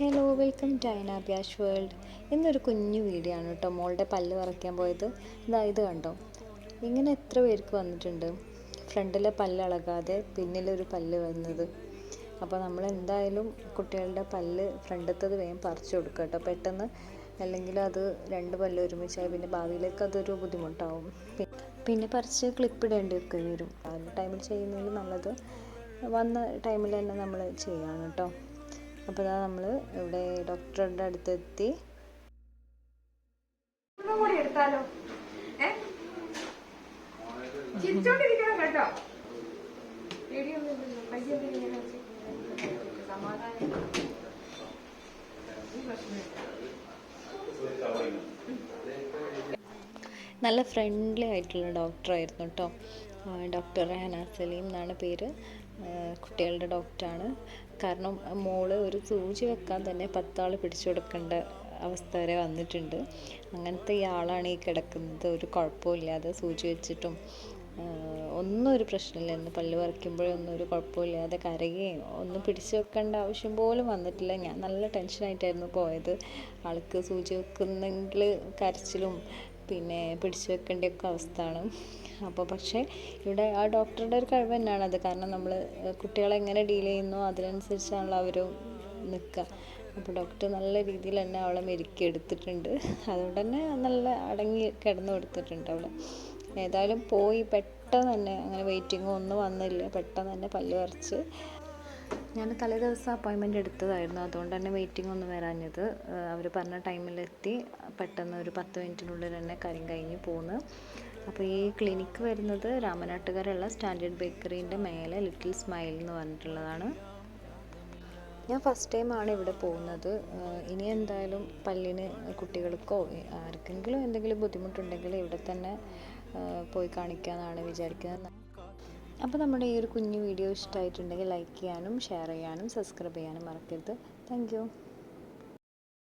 Hello welcome to ഐനാബ്യാഷ് world ഇന്നൊരു കുഞ്ഞു വീഡിയോ ആണ് കേട്ടോ. മോളുടെ പല്ല് പറിക്കാൻ പോയത്. ഇതാ ഇത് കണ്ടോ? ഇങ്ങനെ എത്ര പേർക്ക് വന്നിട്ടുണ്ട്? ഫ്രണ്ടിലെ പല്ല് ഇളകാതെ പിന്നിലൊരു പല്ല് വന്നത്. അപ്പോൾ നമ്മൾ എന്തായാലും കുട്ടികളുടെ പല്ല് ഫ്രണ്ടത്തത് വേഗം പറിച്ചു കൊടുക്കുക കേട്ടോ. പെട്ടെന്ന് അല്ലെങ്കിൽ അത് രണ്ട് പല്ല് ഒരുമിച്ചായി പിന്നെ ഭാവിയിലേക്ക് അതൊരു ബുദ്ധിമുട്ടാവും. പിന്നെ പറിച്ച് ക്ലിപ്പ് ഇടേണ്ടിയൊക്കെ വരും. ആ ടൈമിൽ ചെയ്യുന്നതിൽ നല്ലത് വന്ന ടൈമിൽ തന്നെ നമ്മൾ ചെയ്യാണ് കേട്ടോ. അപ്പോൾ ഇതാ നമ്മൾ ഇവിടെ ഡോക്ടറുടെ അടുത്തെത്തി. എടുത്താലോ? ചിരിച്ചോണ്ടിരിക്കണം കേട്ടോ. പേടിയൊന്നുമില്ലല്ലോ സമാധാനം നല്ല ഫ്രണ്ട്ലി ആയിട്ടുള്ള ഡോക്ടറായിരുന്നു കേട്ടോ ഡോക്ടർ റഹന സലീം എന്നാണ് പേര്. കുട്ടികളുടെ ഡോക്ടറാണ് കാരണം മോൾ ഒരു സൂചി വെക്കാൻ തന്നെ പത്താൾ പിടിച്ചു കൊടുക്കേണ്ട അവസ്ഥ വരെ വന്നിട്ടുണ്ട്. അങ്ങനത്തെ ഇയാളാണ് ഈ കിടക്കുന്നത്. ഒരു കുഴപ്പമില്ലാതെ സൂചി വെച്ചിട്ടും ഒന്നും ഒരു പ്രശ്നമില്ലായിരുന്നു പല്ല് പറിക്കുമ്പോഴൊന്നും ഒരു കുഴപ്പമില്ലാതെ കരയുകയും ഒന്നും പിടിച്ചു വെക്കേണ്ട ആവശ്യം പോലും വന്നിട്ടില്ല. ഞാൻ നല്ല ടെൻഷനായിട്ടായിരുന്നു പോയത്. ആൾക്ക് സൂചി വെക്കുന്നെങ്കിൽ കരച്ചിലും പിന്നെ പിടിച്ചു വെക്കേണ്ടയൊക്കെ അവസ്ഥയാണ് അപ്പോൾ പക്ഷേ ഇവിടെ ആ ഡോക്ടറുടെ ഒരു കഴിവ് തന്നെയാണ് അത്. കാരണം നമ്മൾ കുട്ടികളെ എങ്ങനെ ഡീൽ ചെയ്യുന്നു അതിനനുസരിച്ചാണല്ലോ അവർ നിൽക്കുക അപ്പോൾ ഡോക്ടർ നല്ല രീതിയിൽ തന്നെ അവളെ മെരുക്കി എടുത്തിട്ടുണ്ട്. അതുകൊണ്ട് തന്നെ നല്ല അടങ്ങി കിടന്നു കൊടുത്തിട്ടുണ്ട് അവളെ. ഏതായാലും പോയി പെട്ടെന്ന് തന്നെ അങ്ങനെ വെയിറ്റിംഗ് ഒന്നും വന്നില്ല. പെട്ടെന്ന് തന്നെ പല്ല് പറിച്ച് ഞാൻ തലേ ദിവസം അപ്പോയിൻമെന്റ് എടുത്തതായിരുന്നു. അതുകൊണ്ട് തന്നെ വെയിറ്റിംഗ് ഒന്നും വരാഞ്ഞത്. അവർ പറഞ്ഞ ടൈമിലെത്തി പെട്ടെന്ന് ഒരു പത്ത് മിനിറ്റിനുള്ളിൽ തന്നെ കാര്യം കഴിഞ്ഞ് പോന്ന്. അപ്പോൾ ഈ ക്ലിനിക്ക് വരുന്നത് രാമനാട്ടുകാരുള്ള സ്റ്റാൻഡേർഡ് ബേക്കറീന്റെ മേലെ ലിറ്റിൽ സ്മൈൽ എന്ന് പറഞ്ഞിട്ടുള്ളതാണ്. ഞാൻ ഫസ്റ്റ് ടൈമാണ് ഇവിടെ പോകുന്നത്. ഇനി എന്തായാലും പല്ലിന് കുട്ടികൾക്കോ ആർക്കെങ്കിലും എന്തെങ്കിലും ബുദ്ധിമുട്ടുണ്ടെങ്കിൽ ഇവിടെ തന്നെ പോയി കാണിക്കാമെന്നാണ് വിചാരിക്കുന്നത്. അപ്പോൾ നമ്മുടെ ഈ ഒരു കുഞ്ഞു വീഡിയോ ഇഷ്ടമായിട്ടുണ്ടെങ്കിൽ ലൈക്ക് ചെയ്യാനും ഷെയർ ചെയ്യാനും സബ്സ്ക്രൈബ് ചെയ്യാനും മറക്കരുത്. താങ്ക്